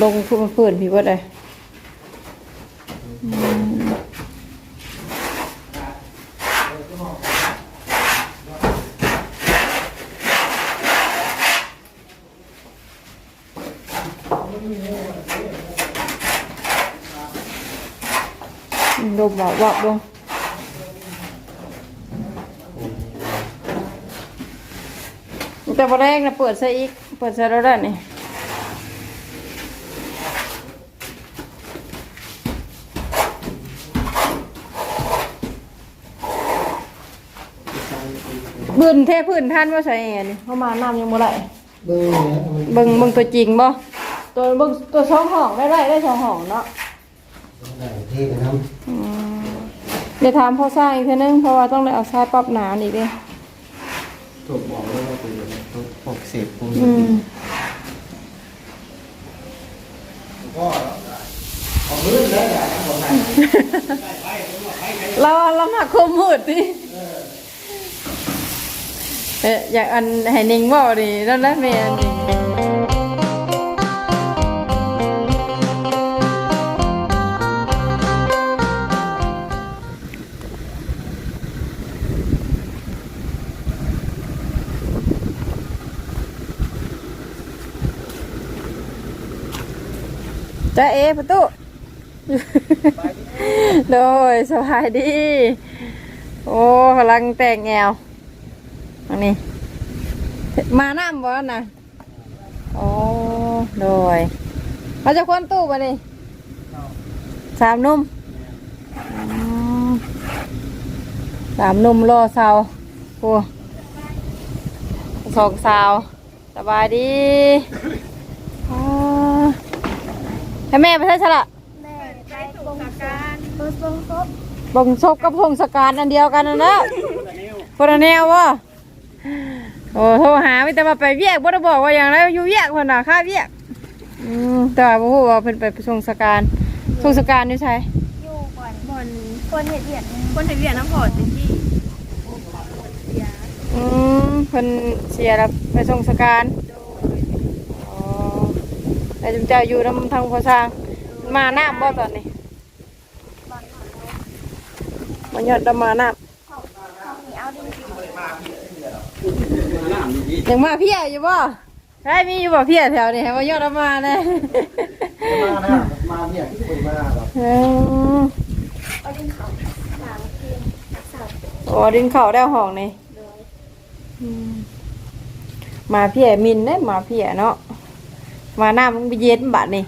ลงทุนเปิดพี่ว่าได้ลมบอกบอกลงแต่พอแรกนะเปิดซะอีก เปิดซะแล้วได้นี่ นเทพื้นท่านว่าใช่ไงนี่เข้ามาน้ำยังบ่ไหลเบิ่งเนี่ยมันเบิ่งเบิ่งตัวจริงบ่ตัวเบิ่งตัวสองห้องได้ได้ได้สองห้องเนาะได้เทกันน้อืมเดี๋ยวถามพ่อสร้างอีกทีนึงเพราะว่าต้องได้เอาทรายปรับหนาอีกเด้ำถูกบอกเลยว่าเป็นต้องปกเสพพวกอืนี้มก็เอาพื้นได้แหละผมให้เราเรามาคมมืดดิ เอ๊ะอยากอันให้นิ่งบ่ดิแล้วนะแม่อันนี้จ้าเอประตูโดยสบายดี โอ้กำลังแต่งแงว อันนี้ มาน้ำบ่น่ะโอ้โดยมาจะควนตู้บ่นี่สามหนุ่มอืมสามหนุ่มรอเสาโอ้สองสาวสบายดีอ่าให้แม่ไปใช้ฉละแม่ใจตรงการเปิดทรงครบบ่งศพกับพงศการอันเดียวกันนั่นแหละคนละแนววะ โอ้โทรหาไม่แต่ว่าไปเวียกบ่ได้บอกว่าอย่างไรอยู่เวียกคนน่ะค่าเวียกอืมแต่ว่าบ่ฮู้ว่าเพิ่นไปทรงสการทรงสการนี่ใช่อยู่ก่อนบนคนเห็ดเหียดคนไทยเวียดน้ำพอดจริงอืมเพิ่นเสียแล้วไปทรงสการอ๋อแต่จุมเจ้าอยู่นำทางพ่อสร้าง มาน้ำบ่ตอนนี้มายอดดำมาน้ำ มีเอาดิน ยังมาเพียอยู่บ่ใช่มีอยู่บ่เพียแถวนี้ให้มายอดเอามาแน่มาหน้ามาเนี่ยที่คนมาหรอกเออเอาดินเขาสามเพียงสามโอ้ดินเข่าได้ห้องนี่อืมมาเพียมินเด้มาเพียเนาะมาน้ำมันไปเย็นบัดนี่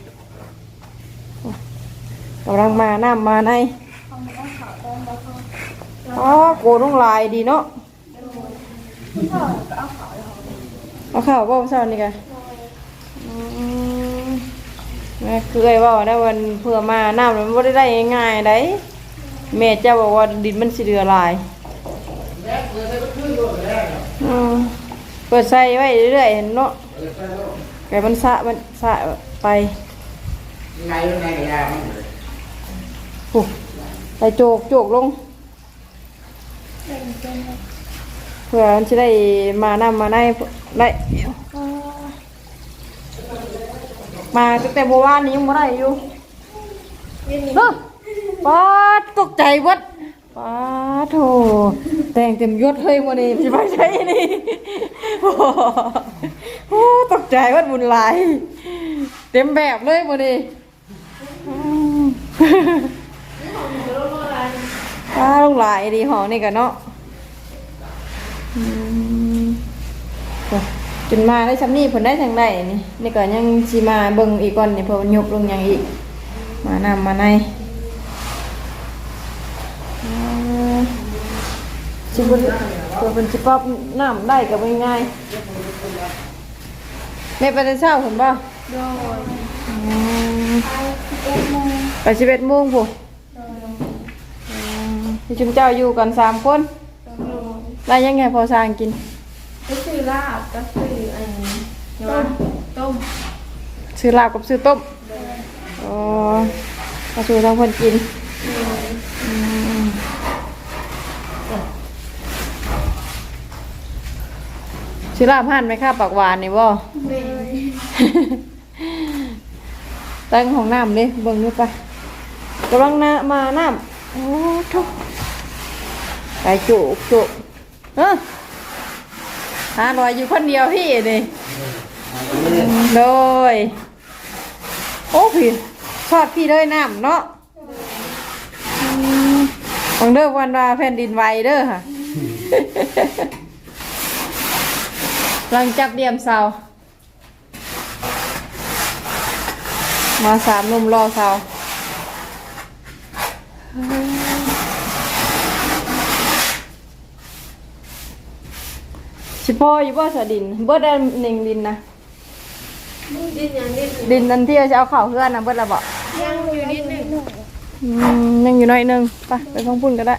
กำลังมาน้ำมาในเขาไม่ต้องเขาเติมแล้วเขาอ๋อโกต้องลายดีเนาะพ่อก็ เอาเขาแล้วเอาข้าวบ่เช้านี่กันอืมแม่เคยเว่าได้วันเพื่อมาน้ำมันไม่ได้ได้ง่ายๆได้แม่เจ้าบอกว่าดินมันสิเดือลายเปิดใส่ไว้เรื่อยๆเห็นเนาะแกมันสะมันสะไปยังไงไงยาปุ๊บไปโจกโจกลงเป็นเป็น พื่อมันจะได้มาน้ำมาในได้มาตั้งแต่เมื่อวานนี้ยังไม่ได้อยู่ยืนเฮ้ยป้าดตกใจเวัดป้าดโถแต่งเต็มยศเฮ้ยวันนี้พี่ไปใช่นี่โอ้โหโอ้ตกใจเวัดบุญหลายเต็มแบบเลยวันนี้อืมป้าลูกหลายดีหอนี่กันเนาะอืม โอ้จนมาได้ชั้นี่ผลได้ทางใดนี่นี่ก็ยังชีมาเบิ่งอีกก่อนนี่เพอมันยกลงยังอีก มานำมาในอ่าชิบุตัวเป็นชิป๊อปน้ำได้กับง่ายๆไม่ไปแต่เช้าผมป่ะโดยอืมเอ็ดโมงไปสิบเอ็ดโมงผมโดยพี่ชุมเจ้าอยู่กันสามคนโดย ได้ยังไงพอสร้างกิน ก็คือลาบก็คืออันนี้ต้มต้มซื้อลาบกับซื้อต้มอ๋อมาสู่ทางคนกินอืมซื้อลาบห่านไหมค่ะปากหวานนี่บ่เลยตั้งของน้ำเลยเบิ่งดูไปกำลังน้ำมาน้ำโอ้ทุกไปจุกจุก เออหาลอยอยู่คนเดียวพี่นี่โดย โอ้พี่ชอดพี่เลยน้ำเนาะอืมของเด้อวันว่าแผ่นดินไหวเด้อค่ะหลังจับเดียมเสามาสามหนุ่มรอเสา ชิพ่ออยู่บ่สะดินเบิดได้หนึ่งดินนะดินอย่างนิดดินนั้นที่จะเอาเข่าเพื่อนนะเบิดละบ่ยังอยู่นิดหนึ่งอืมยังอยู่หน่อยหนึงไปไปท้องพุ่นก็ได้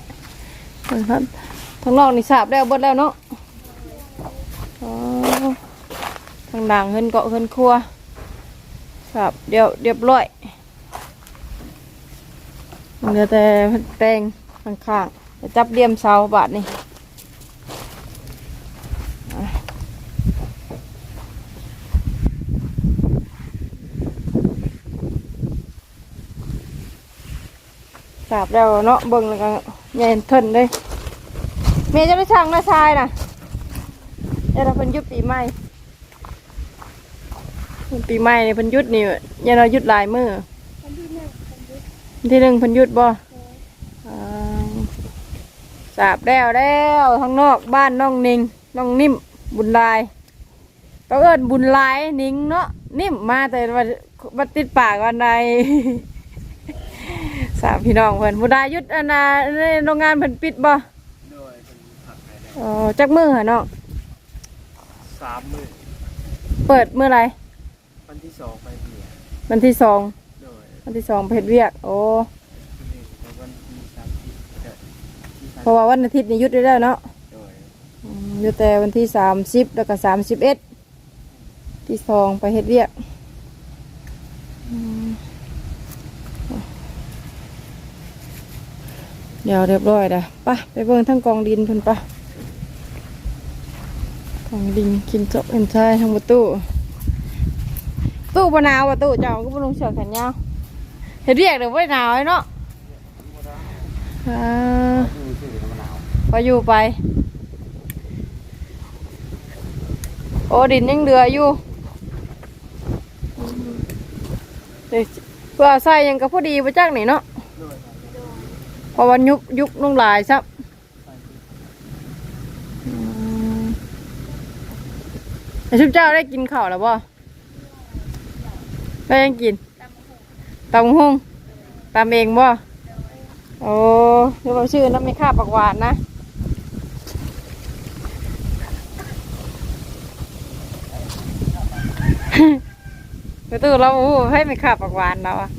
เบิ่งครับทางนอกนี่สาบแล้วเบิดแล้วเนาะอ๋อทางด่างเฮินเกาะเฮินครัวสาบเดี๋ยวเรียบร้อยเหลือแต่แตงข้างๆจะจับเดียมเสาบาทนี่ สาบแล้วเนาะเบิ่งแล้วก็ใหญ่เทินเลยเมย์จะได้ช่างนะชายนะเดี๋ยวเราเพิ่นยุดปีใหม่ปีใหม่เนี่ยเพิ่นยุดนี่ยังเรายุดลายมือที่หนึ่งวันที่นที่หนึ่งเพันยุดบ่สาบแล้วแล้วข้างนอกบ้านน้องนิงน้องนิ่มบุญลายต้องเอิ้นบุญลายนิงเนาะนิ่มมาแต่ว่าบัติดปากวันใด สามพี่น้องเพิ่นบุญลายหยุดอันน่ะในโรงงานเพิ่นปิดบ่โดยเป็นผักไข่แดงอ๋อจักมือเหรอเนาะสามหมื่นเปิดมื้อไรวันที่สองไปเบียร์วันที่สองโดยวันที่สองไปเฮ็ดเวียก โอ้ที่หนึ่งในวันที่สามสิบเกิดที่สามเพราะว่าวันอาทิตย์นี่หยุดได้แล้วเนาะ โดยอืมอยู่แต่วันที่สามสิบแล้วก็สามสิบเอ็ดที่สองไปเฮ็ดเวียกอืม เดี๋ยวเรียบร้อยแล้วไปไปเบิ่งทั้งกองดินเพิ่นปะกองดินกินโจ๊กเอ็นชายทั้งประตูตู้บหนาวประตูเจ้าก็บ่ลงเชือกแขนยาวเฮ็ดเวียกเดี๋ยวได้หนาวเลยเนาะอ่าดูชื่อน้ำมะนาวพออยู่ไป โอ้ดินยังเหลืออยู่เดี๋ยวเพื่อใส่ยังก็พอดีไปจักนี่เนาะ เพราะวันยุบยุบลงหลายซับไอ้ชุบเจ้าได้กินข้าวแล้วบ่ได้ยังกินตำหุ่งตำเองบ่โอ้ยเราชื่อน้ำไม่ค่าปักหวานนะไปตู้เราโอ้ให้ไม่ขาปากหวานเราอะ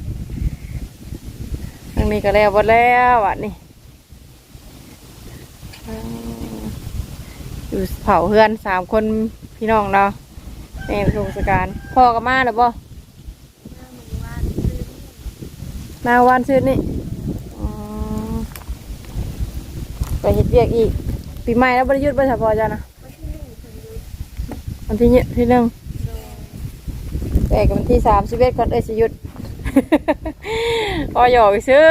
างนี้ก็แล้วหมดแล้วอะนี่อยู่เผาเพื่อนสามคนพี่น้องเราในโรงสการพ่อกับมาหรือบ่หน้าวันซื้อนี่ไปเฮ็ดเวียกอีกปีใหม่แล้วบริยุทธ์บริษัทพอจ้ะนะวันที่ยี่ที่หนึ่งแต่กับวันที่สามสิบเอ็ดก่อนเอ้ยสิยุด พอหยอกซื้อ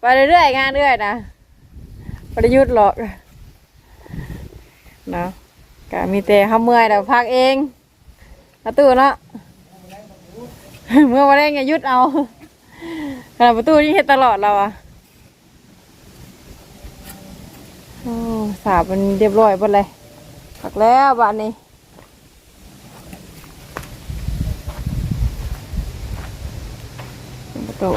ไปเรื่อยๆงานเรื่อยนะไประยุทธ์หรอกเนาะก็มีแต่ข้าเมื่อยแต่พักเองประตูเนาะเมื่อวันแรกไงยุดเอาขนาดประตูนี่เห็นตลอดเราอะโอ้สาบมันเรียบร้อยหมดเลยพักแล้วบ้านนี้ ประตู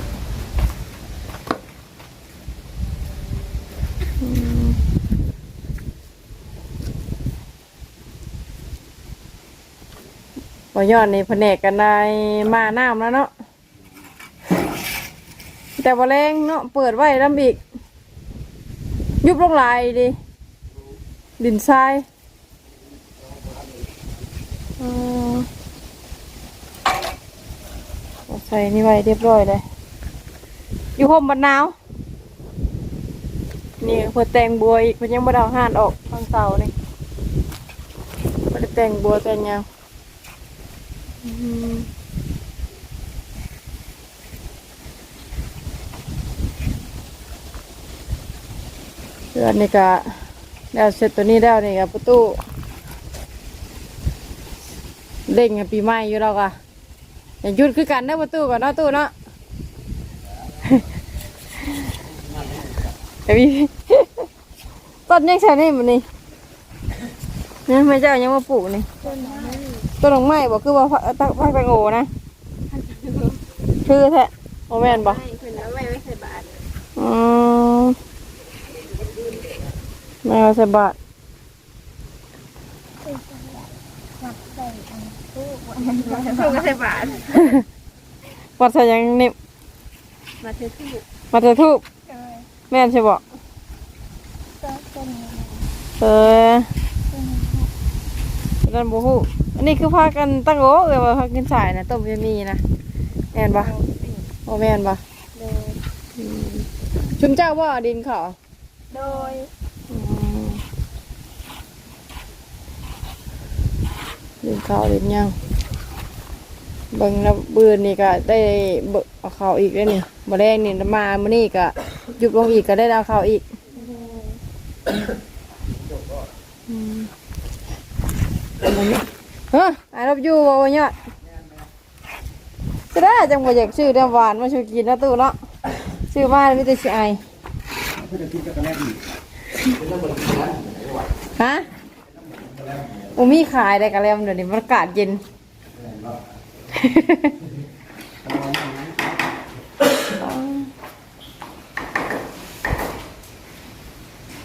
อืมบ่ยอดนี่แผนกกันได้มาน้ำแล้วเนาะแต่บ่แรงเนาะเปิดไว้ลำอีก ยุบลงหลายดิดินทรายใส่นี่ไว้เรียบร้อยเลย อยู่ห่มบันนาว นี่เพิ่นแต่งบัวอีกเพิ่นยังบ่ไดาวห่านออกทางเสานี่บ่ได้แต่งบัวแต่งยังเรือนนี่ก็แล้วเสร็จตัวนี้แล้วนี่กับประตูเด้งปีใหม่อยู่แล้วก็อย่าหยุดคือกันนะประตูก่อนเนาตู้เนาะ เดี๋ยวมีต้นยังใช่นี่มันนี่นี่ไม่เจ้ายังมาปลูกนี่ต้นไม้ต้นดอกไม้บอกคือว่าพักพระแตงโอนะคือแท้โอแมนบอกไม่เพิ่นเอาไว้ไม่ใส่บาตรอืมแม่ใส่บาทวัดใส่อันตู้วัดตู้ก็ใส่บาตรวัดใส่ยังนี่มมาเทตู้มาแต่ทูบ แม่นใช่บอกก็ต้นนี้เออต้นนี้นั่นบูฮู้อันนี้คือพากันตั้งโอ้เออว่าพากินสายนะต้มยำมีนะแม่นปะโอแม่นปะโดยชุมเจ้าว่าดินเขาโดยอืมดินเขาดินยัง เบิ่งแล้วบืนนี่ก็ได้เบิกเอาเขาอีกแล้วนี่ยมาแรงนี่มามื่อนี่ก็ยุบลงอีกก็ได้เอาเขาอีกอืมอันนี้เฮ้ยไอ้รับอยู่บ่วะเนี่ยจะได้จังบ่อยากซื้อเดียหวานมาช่วยกินนะตู้เนาะซื้อมาแล้วมีแต่สิไอเพื่อจะกินกับแม่ดีฮะอูมีขายได้กันแล้วเดี๋ยวนี้มันอากาศเย็น แ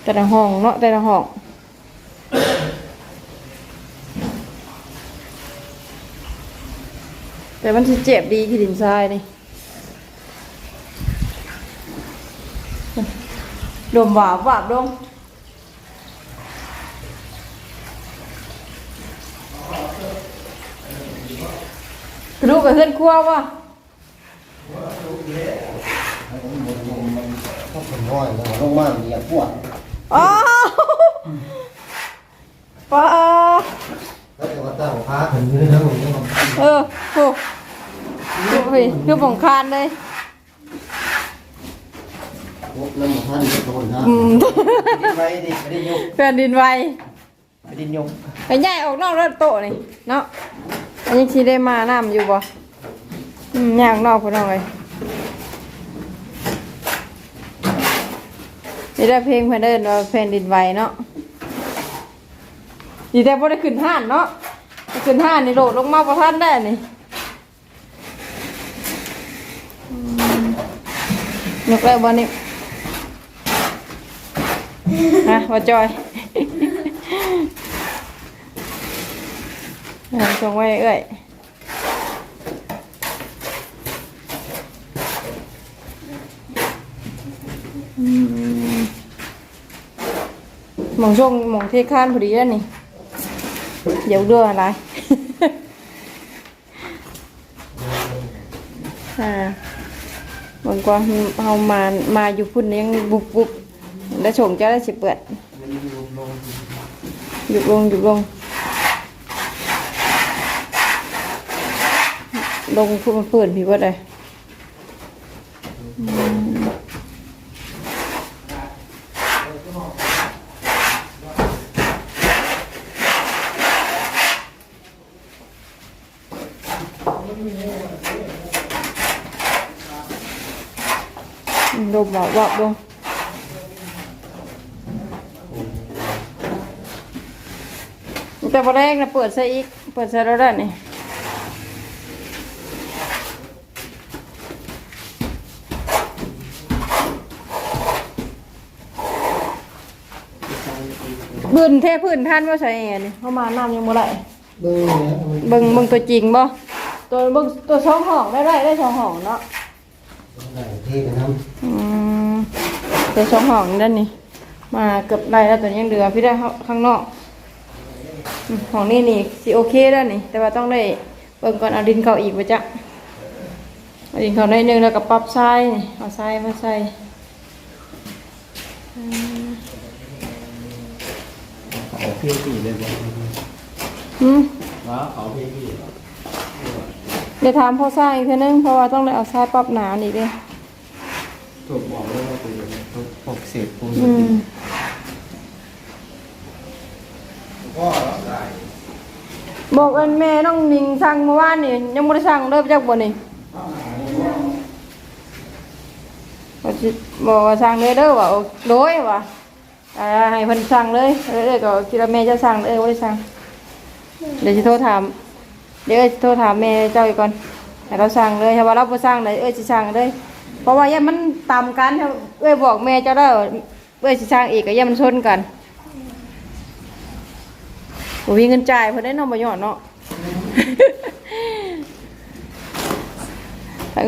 ต่ละห้องเนาะแต่ละห้องแต่มันจะเจ็บดีที่ดินทรายนี่ดมหวาบวาบดม กระดูกกับเพื่อนครัววะต้องเป็นน้อยแล้วลงมาเหยียบปวดอ๋อปลาแล้วจะมาตั้งพาถึงยืนทั้งหมดนี่เออโหดูสิดูผงคานเลยน้ำมันท่านจะโดนนะอืมไปดิไปดิยกแผ่นดินไหวไปดิยกไปย่ายออกนอกรถโต๊ะนี่เนาะ อันนี้ชีได้มาน้ำอยู่บ่อืมย่างนอกพุ่นเอาเลยนี่ได้เพลงเพื่อนเดินว่าแผ่นดินไหวเนาะดีแต่พอได้ขึ้นห้านเนาะขึ้นห้านนี่โหลดลงมาประทันได้นี่อืมยกแล้วบ่นี่ฮะว่าจอย อ่าจงไว้เอ้ยอืมหมองช่วงหมองเทข้านพอดีแล้วนี่ เดี๋ยวเรืออะไรอ่าบางกว่าเฮามามาอยู่พุ่นนี่ยังบุบบุบแล้วชงจะได้สิเปิดหยุดลงหยุดลง ลงพูดมันเปิดพี่ว่าเลยลมบอกบอกลงแต่พอแรกนะเปิดซะอีก เปิดซะแล้วได้นี่ พื้นเทพื้นท่านว่าใช่ไงนี่เข้ามาน้ำยังบ่ได้เบิ้งเนี่ยเบิ่งเบิ่งตัวจริงบ่ตัวเบิ่งตัวสองห้องได้ได้ได้สองห้องเนาะเทกันน้อืมตัวสองห้องนี่ด้านนี้มาเกือบได้แล้วตัวนี้ยังเหลือพี่ได้ข้างนอกอืมห้องนี้นี่สิโอเคแล้วนี่ แต่ว่าต้องได้เบิ่งก่อนเอาดินเข้าอีกไปจ้ะเอาดินเข้าได้นึงแล้วก็ปรับทรายนี่เอาทรายมาใส่อืมำ เขาเพี้ยตีเลยบ่อืมว้าเขาเพี้ยตีเดี๋ยวถามพ่อสร้างอีกทีนึงเพราะว่าต้องได้เอาทรายปอบหนานี่ดิถูกบอกเลยว่าเป็นถูกปกเศษปูนอืมก็ได้ บอกอันแม่น้องนิงสั่งเมื่อวานนี่ยังไม่ได้สั่งเลิกจากบ่นี่บอกว่าสั่งเลยเด้อว่าโดยว่า อ่าให้เพิ่นสั่งเลยเออเออก็คิดว่าแม่จะสั่งเออบ่ได้สั่งเดี๋ยวสิโทรถาม เดี๋ยวเอ้ยสิโทรถามแม่เจ้าอีกก่อนให้เราสั่งเลยถ้าว่าเราบ่สั่งได้เอ้ยสิสั่งเลย เพราะว่าอย่ามันต่ำกันถ้าเอ้ยบอกแม่เจ้าแล้วเอ้ยสิสั่งอีกก็อย่ามันชนกันบ่มีเงินจ่ายเพิ่นได้เนาะบ่ยอดเนาะทั้ง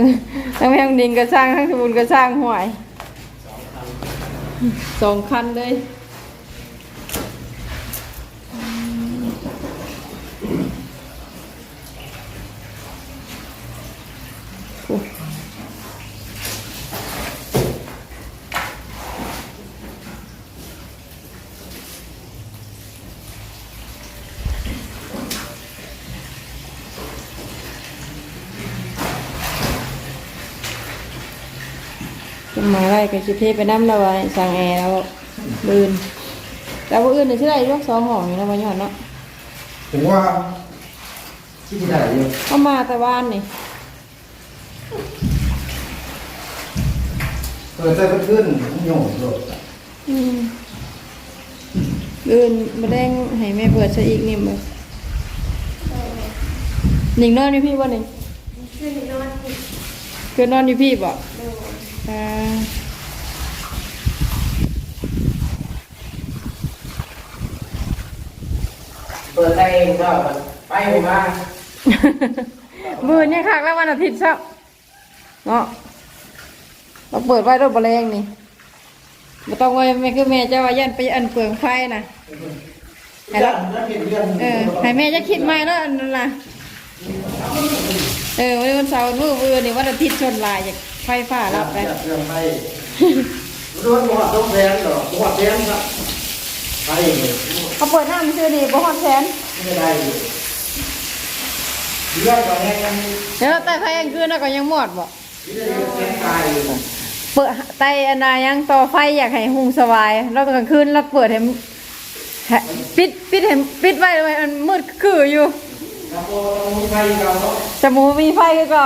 ทั้งแมงดินก็สร้างทั้งสมุนก็สร้างห่วย สองคันเลย จะมาไล่กับชิเทไปน้ำแล้วไว้สั่งแอร์แล้วบืนแล้วว่าอื่นเนี่ยชื่ออะไรยกสองห้องอยู่แล้ววันยอดเนาะถึงว่าที่ที่ไหนอยู่เข้ามาแต่บ้านนี่เปิดใจขึ้นโยงโดดอืมอื่นมาแดงให้แม่เปิดซะอีกนี่มึงหนิงนอนอยู่พี่บ่นี่คือนอนติดคือนอนอยู่พี่บ่ โดนอ่าเปิดใจก็ไปมามือเนี่ยคักแล้ววันอาทิตย์เช้าเนาะเราเปิดไว้รถบะแรงนี่ไม่ต้องไว้แม่คือแม่จะว่ายันไปอันเปลืองไฟนะให้เราเออให้แม่จะคิดใหม่แล้วอันนั้นล่ะเออวันเสาร์มื้อมื้อนี่วันอาทิตย์ชนลายจาก ไฟฟ้ารับไปเรื่องไปรู้ว่าหัวต้องแทนหรอหัวแทนครับไปเลยเขาเปิดหน้ามันชื่อนี่บ่ฮอดแสนไม่ได้เรื่องก่อนแห้งเดี๋ยวเราไต่ไฟกลางคืนแล้วก็ยังหมดบ่ที่ได้แทงตายเปิดไต่อันใดยังต่อไฟอยากให้หุงสบายแล้วก็กลางคืนเราเปิดให้มันให้ปิดปิดให้ปิดไว้ไว้มันมืดคืออยู่แล้วก็มีไฟเราเนาะจมูกมีไฟก็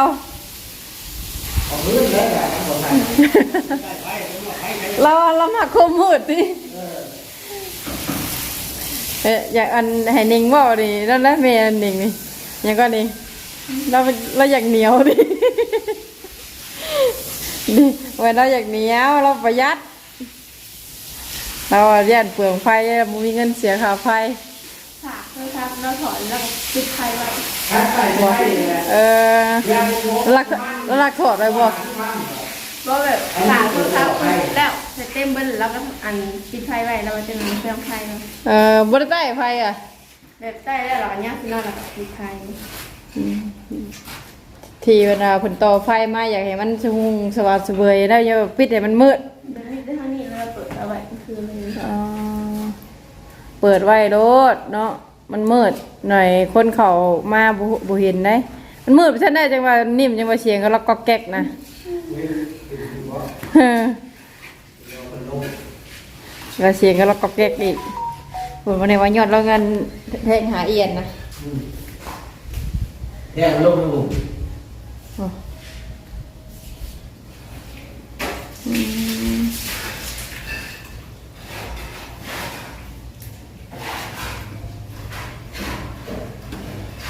เก่าเอาพื้นเลยแหละของไทยเราเรามาคมมืดดิเอ๊ะอยากอันให้นิงบ่าดิแล้วนะเมย์นิงนี่ยังก็นี่เราเราอยากเหนียวดิดิว้ยเราอยากเหนียวเราประหยัดเราย่านเปลืองไฟมีเงินเสียค่าไฟากโทรศัพท์เราถอนแล้วก็ปิดไฟไว้ใช้ไฟไฟเนี่ยเออลักลักถอดไปบ่ว่าแบบฝากโทรศัพท์แล้วเสร็จเต็มเบิ้ลแล้วก็อันปิดไฟไว้แล้วมันจะมีเครื่องไฟเนาะเออบ่ได้ใต้ไฟอะแบบใต้แล้วเราก็ย่างขึ้นนอนแล้วก็ปิดไฟที่เวลาผลต่อไฟมาอยากให้มันสงสว่างเสวยแล้วอย่าปิดให้มันมืดเดินได้ทางนี้แล้วเราเปิดเอาไว้ก็คือเลยอ่าเปิดไว้โลดเนาะ มันมืดหน่อยคนเขามาบ่บ่เห็นได้ มันมืดไปซั่นได้จังว่านิ่มจังว่าเสียงก็ล็อกก็แก๊กนะเออแล้วเสียงก็ล็อกก็แก๊กอีกผมวันนี้ว่ายอดเราเงินแทงหาเอียนนะเนี่ยลงลง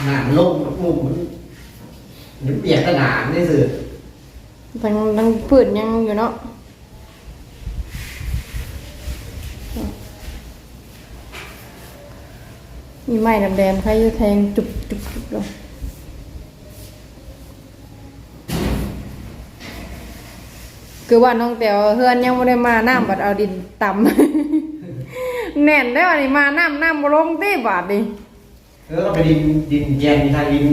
หนามลงมุมมันมันเปียกขนาดนี่สิทั้งทั้งพื้นยังอยู่เนาะมีไม้ดำๆใครจะแทงจุบจุบจุบลงคือว่าน้องแต๋วเฮือนยังไม่ได้มาน้ำบัดเอาดินต่ำ แน่นได้ว่านี่มาน้ำน้ำบ่ลงตีบาดดิ แล้วก็ไปดินดินแกนทางดิน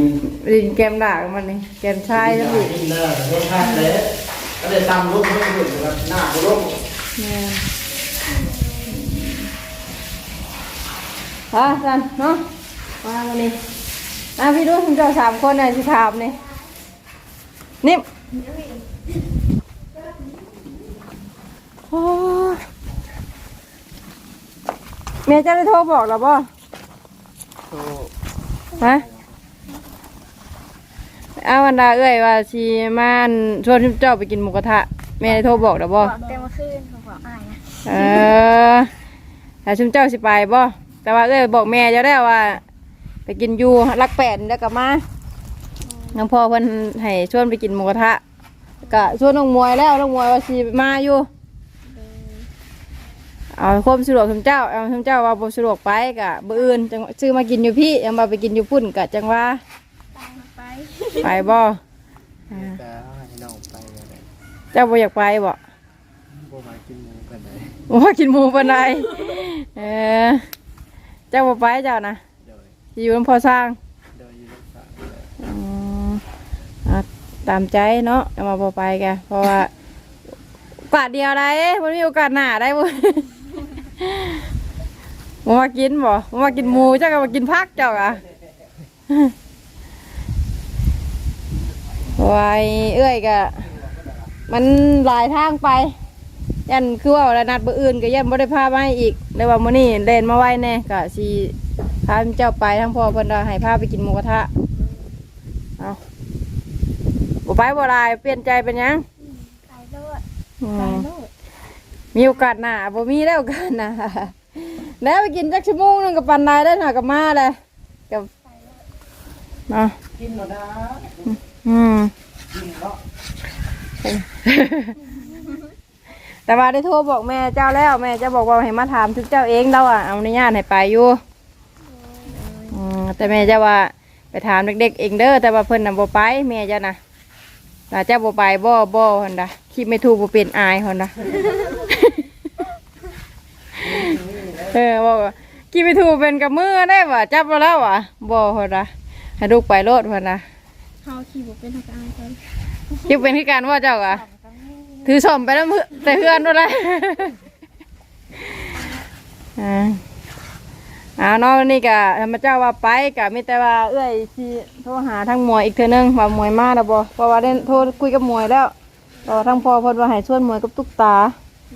ดินแกมด่างมันนี่แกมชายแล้วดิดินเนอร์รถพาดเลยก็เลยตำลูกไม่หยุดแล้วหน้าก็ลงแม่นอะจันเนาะมาวันนี้อะพี่ดูคุณเจ้าสามคนน่ะสิถามนี่นิ่มโอ้ยแม่จะได้โทรบอกหรอป่ะ ฮะเอาวันดาเอ้ยว่าสิมาอั่นชวนเจ้าไปกินหมูกระทะแม่ได้โทรบอกเด้อบ่บอกแต่เมื่อคืนเขาบอกอายนะเออถ้าชุมเจ้าสิไปบ่แต่ว่าเอ้ยบอกแม่เจะได้ว่า ไปกินอยู่รักแปดแล้วกลับมาน้องพ่อเพิ่นให้ชวนไปกินหมูกระทะก็ชวนน้องมวยแล้วน้องมวยว่าสิมาอยู่ เอาความสะดวกชุมเจ้าเอาชุมเจ้าว่าบ่สะดวกไปกะบ่อื่นจังซื้อมากินอยู่พี่ยังมาไปกินอยู่พุ่นกะจังว่าตามไปไปบ่อ่าแต่ให้น้องไปกันเลยเจ้าบ่อยากไปบ่บ่มากินหมูกันเลยบ่ว่ากินหมูปานใดเออเจ้าบ่ไปเจ้านะโดยสิอยู่นำพ่อสร้างโดยอยืนฝากเลยอืมอะตามใจเนาะเอามาพอไปแกเพราะว่าโอกาสเดียวได้มันมีโอกาสหน้าได้บ่ มามากินบ่มามากินหมูเจ้าก็มากินพักเจ้าอะไว้เอ้ยก็มันหลายทางไป ยันคือว่าแล้วนัดเบออื่นก็ยันบ่ได้พามาให้อีกเลยว่ามื้อนี้เล่นมาไว้แน่ก็สิพาเจ้าไปทั้งพ่อเพิ่นว่าให้พาไปกินหมูกระทะเอาบ่ไปบ่ได้เปลี่ยนใจเป็นหยังไปโลดอืไปมโลด มีโอกาสหน้าบ่มีแล้วโอกาสหน้าแล้วไปกินจักชั่วโมงนึงกับปันได้ได้หน่ากับมาเลยกับมากินหมดนะอืมกินเนาะแต่ว่าได้โทรบอกแม่เจ้าแล้วแม่จะบอกว่าให้มาถามถึงเจ้าเองแล้วอะเอาอนุญาตให้ไปอยู่อืมแต่แม่จะว่าไปถามเด็กๆเองเด้อแต่ว่าเพิ่นน่ะบ่ไปแม่เจ้านะถ้าเจ้าบ่ไปบ่บ่หั่นดะคิดไม่ถูกบ่เป็นอายหั่นดะ เออบอกว่าคิดไม่ถูกเป็นกับมือได้ว่ะจับมาแล้วว่ะบ่หั่นดะให้ลูกไปโลดหั่นดะเขาขี่บุกเป็นทางการคนคิดเป็นคือกันว่าเจ้าอะถือสมไปแล้วมือแต่เพื่อนด้วยเลยอ่าเอาเนาะนี่กะธรรมเจ้าว่าไปกะมีแต่ว่าเอ้อยที่โทรหาทางหมวยอีกเทื่อนึงว่ามวยมาแล้วบ่เพราะว่าได้โทรคุยกับมวยแล้วแต่ว่าทางพ่อเพิ่นว่าให้ชวนมวยกับตุ๊กตา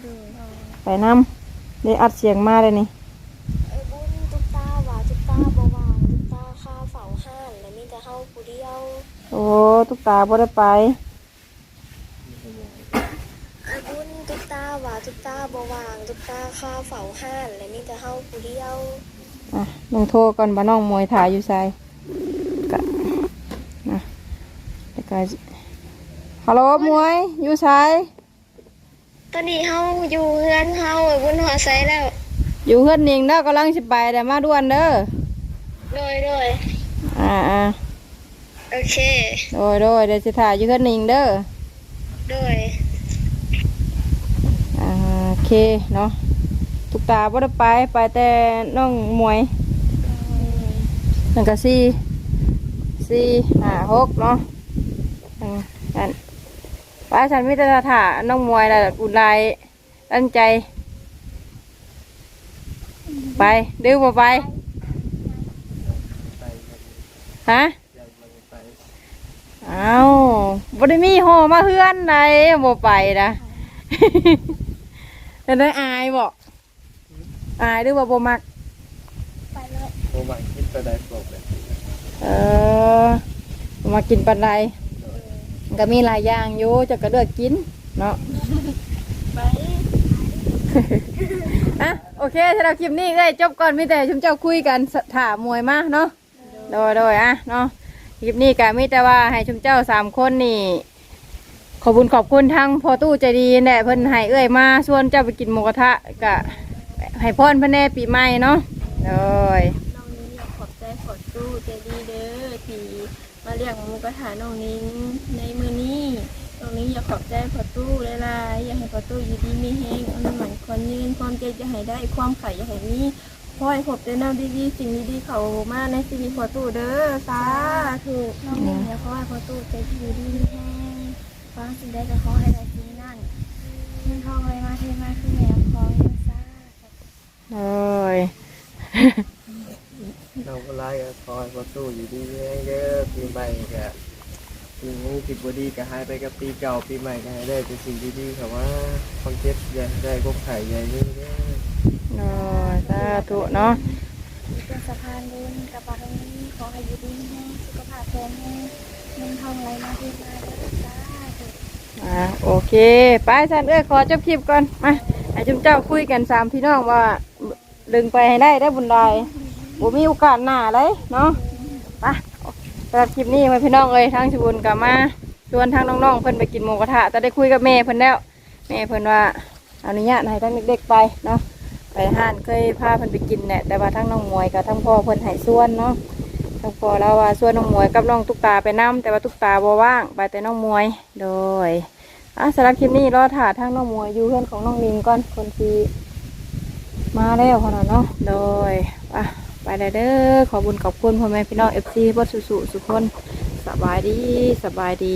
ดูไปนํ ได้อัดเสียงมาเลยนี่เอ้ยบุญตุ๊กตาว่าตุ๊กตาบ่วางตุ๊กตาข้าเฝ้าห้านและมีแต่เฮาผู้เดียวโอ้ตุ๊กตาบ่ได้ไปเอ้ยบุญตุ๊กตาว่าตุ๊กตาบ่วางตุ๊กตาข้าเฝ้าห้านและมีแต่เฮาผู้เดียวอะน้องโทรก่อนบ่าน้องมวยถ่ายอยู่ไสกะนะแล้วก็ฮัลโหลมวยอยู่ไส ตอนนี้เฮาอยู่เฮือนเฮาเอ้ยบุญหอไซแล้ว อยู่เพื่อนนิงเด้อกำลังสิไปแต่มาด่วนเด้อโดยโดยอ่าอ่าโอเค โดยโดยเดี๋ยวสิถ่ายอยู่เพื่อนนิงเด้อโดย อ่าโอเคเนาะตุกตาบ่ได้ไปไปแต่น้องมวยนั่นก็สี่สี่ห้าหกเนาะอืมนั่น ไปฉันมิตรถ่าน้องมวยแล้วอุ่นลายตั้งใจ ไปดื้อบ่ไปไปกันฮะอยากมาไปอ้าวบ่ได้มีห่อมาเฮือนใดบ่ไปนะเป็นได้อายบ่อายหรือว่าบ่มักไปเลยโอ้มากินตัวใดปลกเลยเออบ่มากินปันใดมัน ก็มีหลายอย่างอยู่จะก็เลือกกินเนาะ ไปอะโอเคถ้าเราคลิปนี้ได้จบก่อนมีแต่ชุมเจ้าคุยกันสถามมวยมาเนาะโดยโดยอะเนาะคลิปนี้ก็มีแต่ว่าให้ชุมเจ้าสามคนนี่ ขอบคุณขอบคุณทั้งพอตู้ใจดีแหละเพิ่นให้เอ้ยมาชวนเจ้าไปกินหมูกระทะกะให้พรเพิ่นแน่ปีใหม่เนาะโดย น้องนิ้งอยากขอบใจขอตู้ใจดีเด้อที่ มาเลี้ยงหมูกระถาน้องนิ้งในมือนี้น้องนิ้งอยากขอบใจขอตู้หลายๆอยากให้ขอตู้อยู่ดีมีแห้งเอาน้ำมันควันยืนความเจ็บจะให้ได้ความไข่อยากให้มีพอยพบแต่แนวดีๆสิ่งดีๆเขามาในชีวิตขอตู้เด้อสาธุน้องนิ้งอยากขอให้ขอตู้ใจอยู่ดีมีแห้งฟังสิ่งใดก็ขอให้ได้สิ่งนั้นเงินทองอะไรมาเทมาคือแหนขอให้สาธุโดย น้องก็ไล่ก็คอยประตูอยู่ดีเองเด้อปีใหม่ก็ปีนี้ปีบดีก็หายไปกับปีเก่าปีใหม่ก็ให้ได้เป็นสิ่งดีๆค่ะว่าความเจ็บอย่าให้ได้กบไข่ใหญ่นี่เด้อโดยสาธุเนาะเป็นสะพานบุญกับปารงนี้ขขอให้อยู่ดีแห้งสุขภาพแข็งแรงเงินทองไหลมาเทมาเด้อจ้าธุอ่าโอเคไปสันเอ้ยขอจบคลิปก่อนมาให้จุมเจ้าคุยกันสามพี่น้องว่าดึงไปให้ได้ได้บุญใด บ่มีโอกาสหน้าเลยเนาะไปสำหรับคลิปนี้มาพี่น้องเอ้ยทางชบุญกลับมาชวนทางน้องๆเพิ่นไปกินหมูกระทะแต่ได้คุยกับแม่เพิ่นแล้วแม่เพิ่นว่าอนุญาตให้ทั้งเด็กๆไปเนาะไปห้านเคยพาเพิ่นไปกินเนี่ยแต่ว่าทั้งน้องมวยกับทั้งพ่อเพิ่นให้ส่วนเนาะทั้งพ่อแล้วว่าส่วนน้องมวยกับน้องตุ๊กตาไปนํแต่ว่าตุ๊กตาบ่ว่าง ไปแต่น้องมวยโดยอะสำหรับคลิปนี้รอถ่าทางน้องมวยอยู่เพื่อนของน้องนิงก่อนคนที่มาแล้วขนาดเนาะโดยอะ ไปเลยเด้อขอบุญขอบคุณพ่อแม่พี่น้องเอฟซีบดสุสุสุคนสบายดีสบายดี